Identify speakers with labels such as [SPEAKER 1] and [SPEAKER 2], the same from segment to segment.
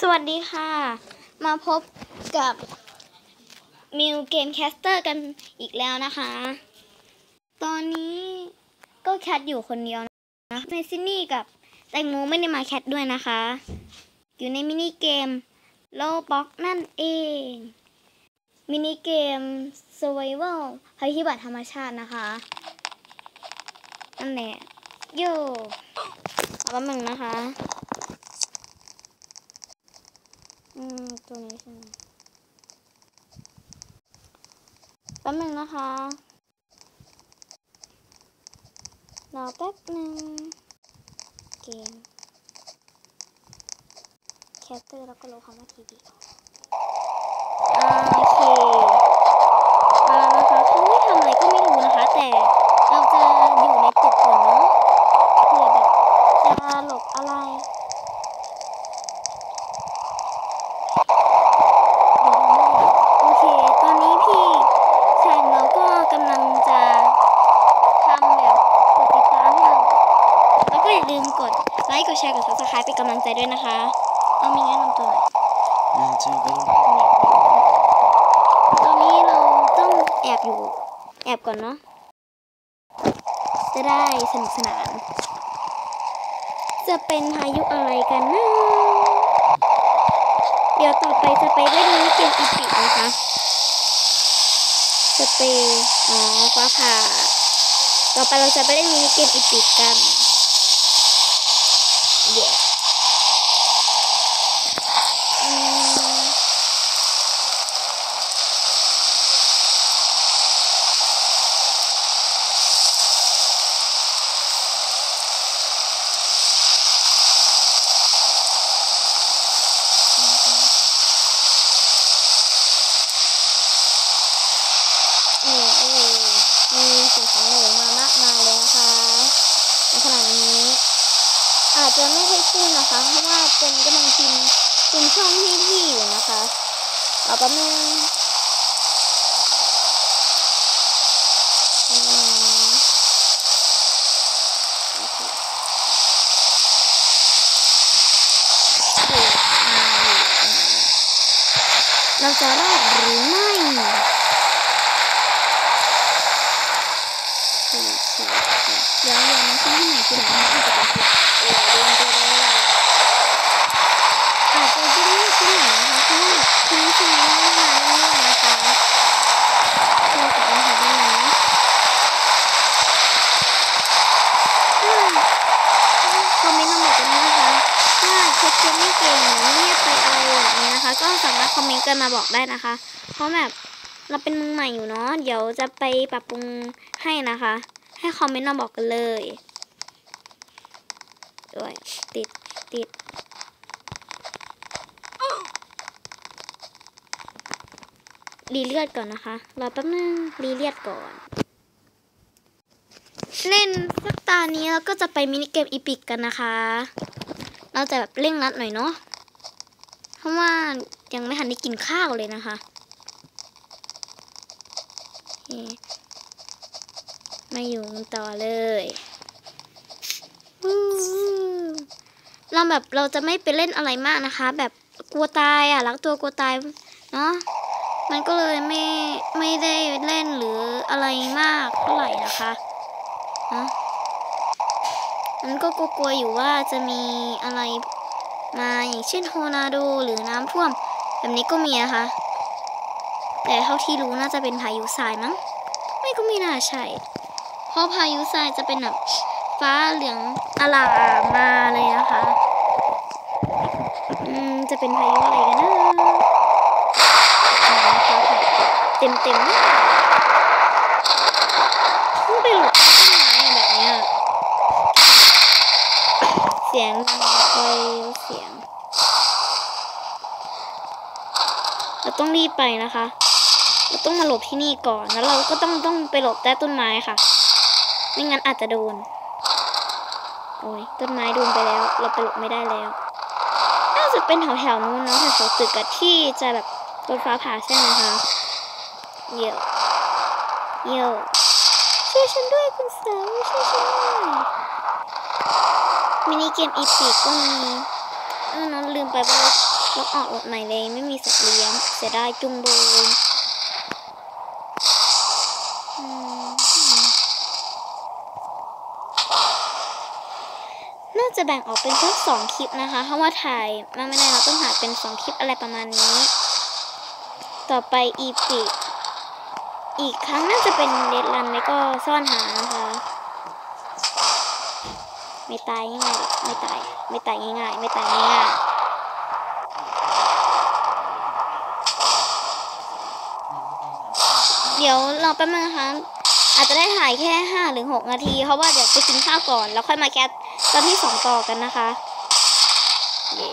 [SPEAKER 1] สวัสดีค่ะ มาพบกับมิวเกมแคสเตอร์กันอีกแล้วนะคะ ตอนนี้ก็แคทอยู่คนเดียวนะในซินนี่กับแตงโมไม่ได้มาแคทด้วยนะคะ อยู่ในมินิเกมโลบ็อกนั่นเอง มินิเกม Survival ภัยพิบัติธรรมชาตินะคะนั่นแหละโย่เอาแป๊บนึงนะคะ อืม ตัวนี้ใช่ไหมแป๊บนึงนะคะรอแป๊บนึงเกมแคสเตอร์แล้วก็ลบคำว่าทีวีอ่าโอเคมาแล้วนะคะเขาไม่ทำอะไรก็ไม่รู้นะคะ แต่เราจะอยู่ในตึกก่อนเนาะเผื่อแบบจะหลบอะไร โอเค ตอนนี้พี่ชายของเราก็กำลังจะทำแบบกดติดตามให้เราแล้วก็อย่าลืมกดไลค์กดแชร์กด subscribe เป็นกำลังใจด้วยนะคะ เอามีแนะนำตัวหน่อย
[SPEAKER 2] อืมชื่เป็น
[SPEAKER 1] ตอนนี้เราต้องแอบอยู่ แอบก่อนเนาะจะได้สนุกสนาน จะเป็นพายุอะไรกันนะเดี๋ยวต่อไปจะไปเล่นมิเกมอีพินะคะสเปรย์อ๋อฟ้าผ่าต่อไปเราจะไปเล่นมินิเกมอีพิกันเดี๋ยวอืมนี่โอ้โหมีสิ่งของเหลวมามากมายเลยนะคะ ในขณะนี้ อาจจะไม่ค่อยขึ้นนะคะ เพราะว่าเป็นกำลังพิมพ์พิมพ์ช่องให้พี่อยู่นะคะเอาแป๊บนึงอืมโอโอเคมาอยู่ตรงนี้เราจะรอดหรือไม่ กั
[SPEAKER 2] บอา
[SPEAKER 1] หารไม่ได้ไหมถ้าคอมเมนต์มาบอกกันนะคะถ้าเคเกมไม่เก่งเงียบไปอะไรแบบนี้นะคะก็สามารถคอมเมนต์กันมาบอกได้นะคะ เพราะแบบเราเป็นมือใหม่อยู่เนาะ เดี๋ยวจะไปปรับปรุงให้นะคะ ให้คอมเมนต์มาบอกกันเลย ด้วย ติดติดรีเลือดก่อนนะคะ รอแป๊บนึงรีเลือดก่อน เล่นสักตานี้แล้วก็จะไปมินิเกมอีพิกกันนะคะ เราจะแบบเร่งรัดหน่อยเนาะ เพราะว่ายังไม่ทันได้กินข้าวเลยนะคะ มาอยู่ต่อเลย เราแบบเราจะไม่ไปเล่นอะไรมากนะคะ แบบกลัวตายอะรักตัวกลัวตายเนาะมันก็เลยไม่ไม่ได้เล่นหรืออะไรมากเท่าไหร่นะคะนะมันก็กลัวอยู่ว่าจะมีอะไรมาอย่างเช่นโทนาโดหรือน้ำท่วม แบบนี้ก็มีนะคะ แต่เท่าที่รู้น่าจะเป็นพายุทรายมั้งไม่ก็ไม่น่าใช่ เพราะพายุทรายจะเป็นแบบ ฟ้าเหลืองอลามมาเลยนะคะ อืม จะเป็นพายุอะไรกันนะเต็มเต็มต้องไปหลบต้นไม้แบบเนี้ยเสียงไฟเสียง เราต้องรีบไปนะคะ เราต้องมาหลบที่นี่ก่อน แล้วเราก็ต้องต้องไปหลบใต้ต้นไม้ค่ะ ไม่งั้นอาจจะโดน อ้ยต้นไม้โดนไปแล้ว เราไปหลบไม่ได้แล้ว น่าจะเป็นแถวแถวๆนู้นเนาะแถวๆตึกอะที่จะแบบโดนฟ้าผ่าใช่ไหมคะเยอะเยอะช่วยฉันด้วยคุณสาวช่วยฉันด้วยมินิเกมอีพิกก็มีออน้องลืมไปว่าเราออกรถใหม่เลย ไม่มีสัตว์เลี้ยงเสียดายจุงเบยอืมน่า จะแบ่งออกเป็นสักสองคลิปนะคะเพราะว่าถ่ายมาไม่ได้เราต้องถ่าเป็นสองคลิปอะไรประมาณนี้ ต่อไปอีพิกอีกครั้งน่าจะเป็นเดดรันแล้วก็ซ่อนหานะคะ ไม่ตายง่ายๆไม่ตายไม่ตายง่ายๆไม่ตายง่ายๆเดี๋ยวเรอแป๊บนึงนะคะอาจจะได้ถ่ายแค่ห้าหรือหกนาที เพราะว่าเดี๋ยวไปกินข้าวก่อน แล้วค่อยมาแคส ตอนที่สองต่อกันนะคะเย้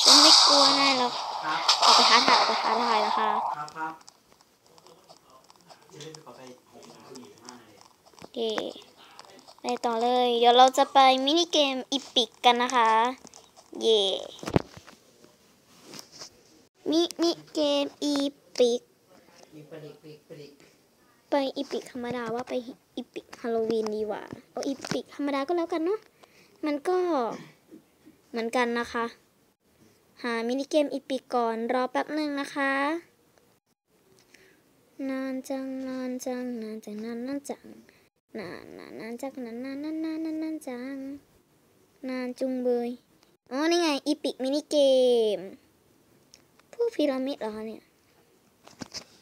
[SPEAKER 1] ฉันไม่กลัวนายหรอก
[SPEAKER 2] ครับ
[SPEAKER 1] ออกไปท้าทายออกไปท้าทายนะคะ
[SPEAKER 2] ครับเล่ไปหกโมงครึ่งห้าเลย
[SPEAKER 1] เย้ไปต่อเลย เดี๋ยวเราจะไปมินิเกมอีพิกกันนะคะ เย่มินิเกมอีพิ
[SPEAKER 2] ก
[SPEAKER 1] ไปอีพิกธรรมดาว่าไปอีพิกฮาโลวีนดีกว่าเอาอีพิกธรรมดาก็แล้วกันเนาะมันก็เหมือนกันนะคะ หามินิเกมอีพิกก่อนรอแป๊บหนึ่งนะคะ นานจังนานจังนานจังนานนานจังนานนานนานจังนานนานนานนานนานนานจังนานจุงเบยอ๋อนี่ไงอีพิกมินิเกมพวกพีระมิดเหรอคะเนี่ย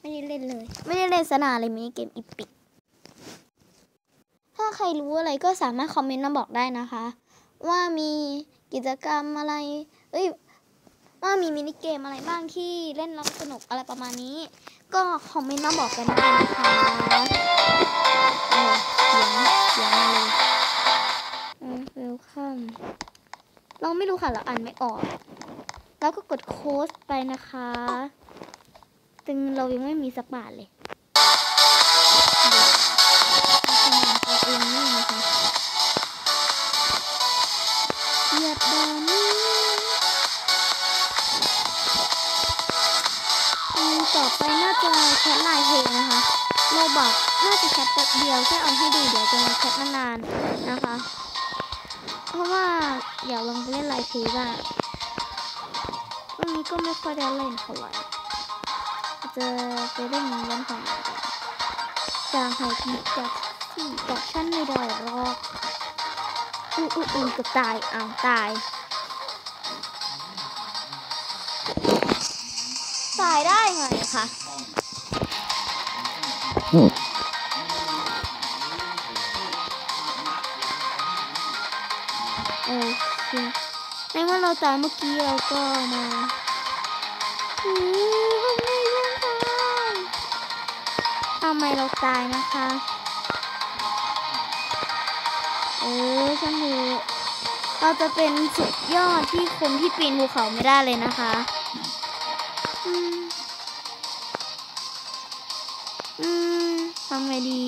[SPEAKER 1] ไม่ได้เล่นเลย ไม่ได้เล่นสนาเลยมินิเกมอีพิกถ้าใครรู้อะไรก็สามารถคอมเมนต์มาบอกได้นะคะ ว่ามีกิจกรรมอะไร เอ้ยว่ามีมินิเกมอะไรบ้างที่เล่นแล้วสนุกอะไรประมาณนี้ ก็คอมเมนต์มาบอกกันได้นะคะเสียงเสียงเลยเวลคัมเราไม่รู้ค่ะเราอ่านไม่ออก แล้วก็กดโค้ดไปนะคะ ตึงเรายังไม่มีสักบาทเลยเดี๋ยวเอาคะแนนตัวเองนี่นะคะเหยียดดานี้อืมต่อไปน่าจะแคทลน์เพลงนะคะโรบอกน่าจะแคทแป๊บเดียวแค่เอาให้ดูเดี๋ยวจะมาแคทนานๆนะคะ เพราะว่าอยากลองไปเล่นลน์เพลงบ้างวันนี้ก็ไม่ค่อยได้เล่นเท่าไหร่ จะไปเล่นวันของมันกันจางหายทีจากที่กับฉันไม่ได้หรอกอู้อู้อู้จะตายอ้าวตาย ตายได้ไงคะโอเคในเมื่อเราตายเมื่อกี้เราก็มา ไมยังตายทำไมเราตายนะคะ เออช่างเถอะเราจะเป็นสุดยอดที่คนที่ปีนภูเขาไม่ได้เลยนะคะอืมอืมทำไงดี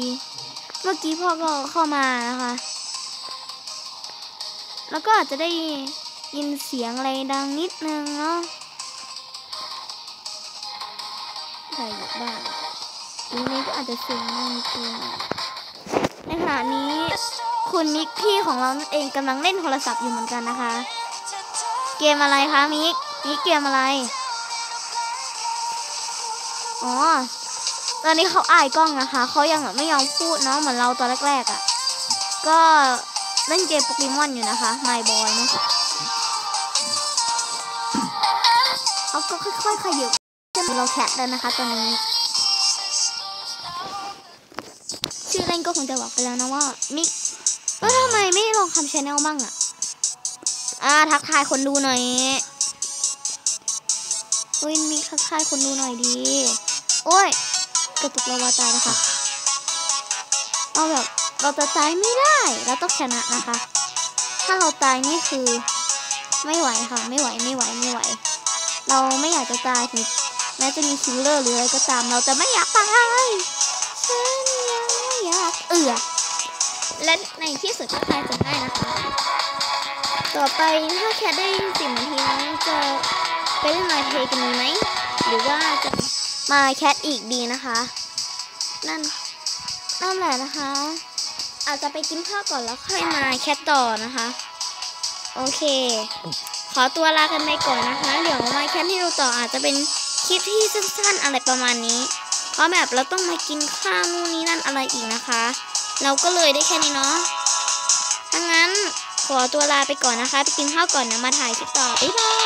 [SPEAKER 1] เมื่อกี้พ่อก็เข้ามานะคะ แล้วก็อาจจะได้ยินเสียงอะไรดังนิดนึงเนาะใส่อยู่บ้า นทีนี้ก็อาจจะเสียงดังนิดนึงในขณะนี้คุณนิกพี่ของเรานั่นเองกำลังเล่นโทรศัพท์อยู่เหมือนกันนะคะ เกมอะไรคะมิกมิกเกมอะไรอ๋อตอนนี้เขาอายกล้องนะคะเขายังแบบไม่ยอมพูดเนาะเหมือนเราตอนแรกๆอะ่ะ ก็เล่นเกมโปเกมอนอยู่นะคะ My Boy เนาะเขาก็ค่อยๆขยับเราแคทแล้วนะคะตอนนี้ ก็คงจะบอกไปแล้วนะว่ามิกเออทำไมไม่ลองทำชแนลบ้างอะอ่าทักทายคนดูหน่อยเฮ้ยมิกทักทายคนดูหน่อยดี โอ้ยกระตุกลาวาตายนะคะเอาแบบเราจะตายไม่ได้เราต้องชนะนะคะ ถ้าเราตายนี่คือ ไม่ไหวค่ะ ไม่ไหวไม่ไหวไม่ไหว เราไม่อยากจะตายถึงแม้จะมีคิลเลอร์หรืออะไรก็ตาม เราจะไม่อยากตาย เอือและในที่สุดก็ตายจนได้นะคะ ต่อไปถ้าแคทได้สิบนาทีนั้นจะไปเล่นไลน์เพลกันดีไหมหรือว่าจะมาแคทอีกดีนะคะ นั่นนั่นแหละนะคะ อาจจะไปกินข้าวก่อนแล้วค่อยมาแคทต่อนะคะ โอเค ขอตัวลากันไปก่อนนะคะ เดี๋ยวมาแคปให้ดูต่ออาจจะเป็นคลิปที่สั้นๆอะไรประมาณนี้ ราะแบบเราต้องมากินข้าวนู่นนี่นั่นอะไรอีกนะคะ เราก็เลยได้แค่นี้เนาะถ้างั้นขอตัวลาไปก่อนนะคะ ไปกินข้าวก่อนนะมาถ่ายคลิปต่อบ๊ายบาย